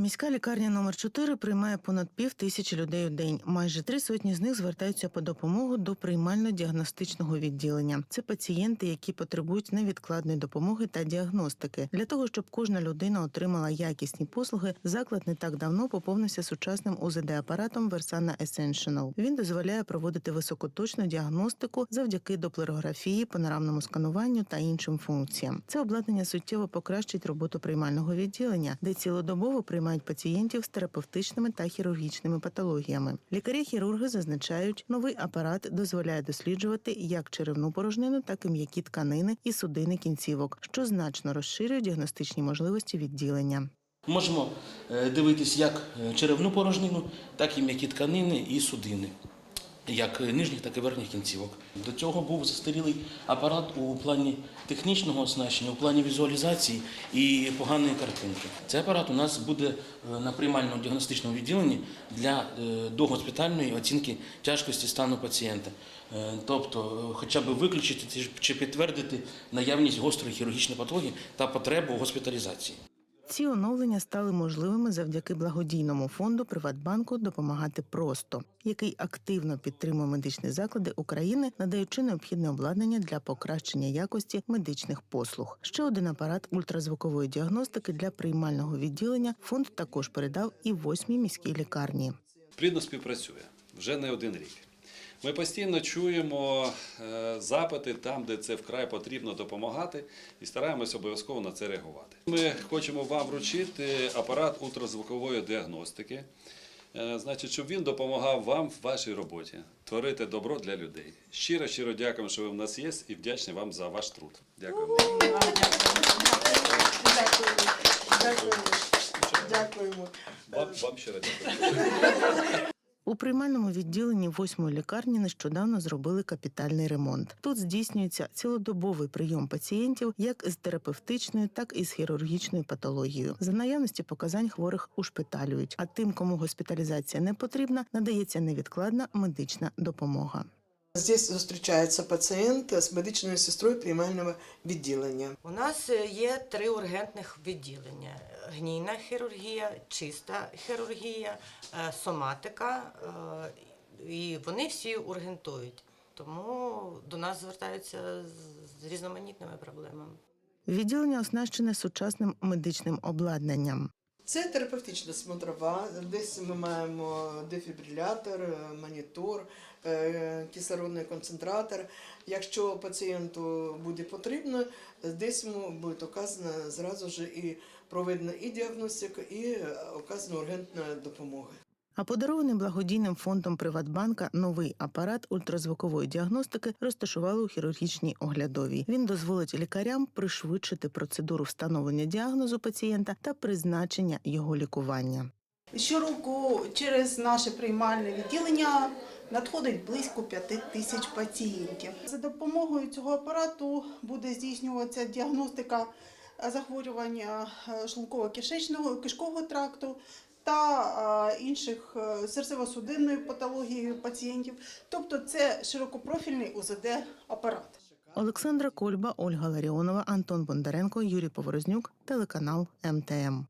Міська лікарня номер 4 приймає понад пів тисячі людей у день. Майже три сотні з них звертаються по допомогу до приймально-діагностичного відділення. Це пацієнти, які потребують невідкладної допомоги та діагностики. Для того щоб кожна людина отримала якісні послуги, заклад не так давно поповнився сучасним УЗД-апаратом Versana Essential. Він дозволяє проводити високоточну діагностику завдяки доплерографії, панорамному скануванню та іншим функціям. Це обладнання суттєво покращить роботу приймального відділення, де цілодобово приймають пацієнтів з терапевтичними та хірургічними патологіями. Лікарі-хірурги зазначають, новий апарат дозволяє досліджувати як черевну порожнину, так і м'які тканини і судини кінцівок, що значно розширює діагностичні можливості відділення. Можемо е, дивитись як е, черевну порожнину, так і м'які тканини і судини, як нижніх, так і верхніх кінцівок. До цього був застарілий апарат у плані технічного оснащення, у плані візуалізації і поганої картинки. Цей апарат у нас буде е, на приймальному діагностичному відділенні для е, догоспітальної оцінки тяжкості стану пацієнта. Е, Тобто, хоча б виключити чи- чи підтвердити наявність гострої хірургічної патології та потребу госпіталізації. Ці оновлення стали можливими завдяки благодійному фонду Приватбанку допомагати просто, який активно підтримує медичні заклади України, надаючи необхідне обладнання для покращення якості медичних послуг. Ще один апарат ультразвукової діагностики для приймального відділення фонд також передав і восьмій міській лікарні. плідно співпрацює вже не один рік. Ми постійно чуємо е, запити там, де це вкрай потрібно допомагати, і стараємось обов'язково на це реагувати. Ми хочемо вам вручити апарат ультразвукової діагностики, е, значить, щоб він допомагав вам в вашій роботі творити добро для людей. Щиро, щиро дякуємо, що ви в нас є, і вдячні вам за ваш труд. Дякуємо. Дякуємо. Дякуємо. Вам, вам щиро дякую. У приймальному відділенні восьмої лікарні нещодавно зробили капітальний ремонт. Тут здійснюється цілодобовий прийом пацієнтів як з терапевтичною, так і з хірургічною патологією. За наявності показань хворих ушпиталюють. А тим, кому госпіталізація не потрібна, надається невідкладна медична допомога. Здесь зустрічається пацієнт з медичною сестрою приймального відділення. У нас е, є три ургентних відділення: гнійна хірургія, чиста хірургія, е, соматика, е, і вони всі ургентують. Тому до нас звертаються з- з різноманітними проблемами. Відділення оснащене сучасним медичним обладнанням. Це терапевтична смотрова. Десь ми маємо дефібрилятор, е, монітор, е, кислородний концентратор. Якщо пацієнту буде потрібно, десь йому буде оказана зразу ж і проведена і діагностика, і е, оказана ургентна допомога. А подарований благодійним фондом Приватбанка новий апарат ультразвукової діагностики розташували у хірургічній оглядовій. Він дозволить лікарям пришвидшити процедуру встановлення діагнозу пацієнта та призначення його лікування. Щороку через наше приймальне відділення надходить близько 5 тисяч пацієнтів. За допомогою цього апарату буде здійснюватися діагностика захворювання е, шлунково-кишечного кишкового тракту та інших е, серцево-судинної патології пацієнтів. Тобто це широкопрофільний УЗД-апарат. Олександра Кольба, Ольга Ларіонова, Антон Бондаренко, Юрій Поворознюк, телеканал МТМ.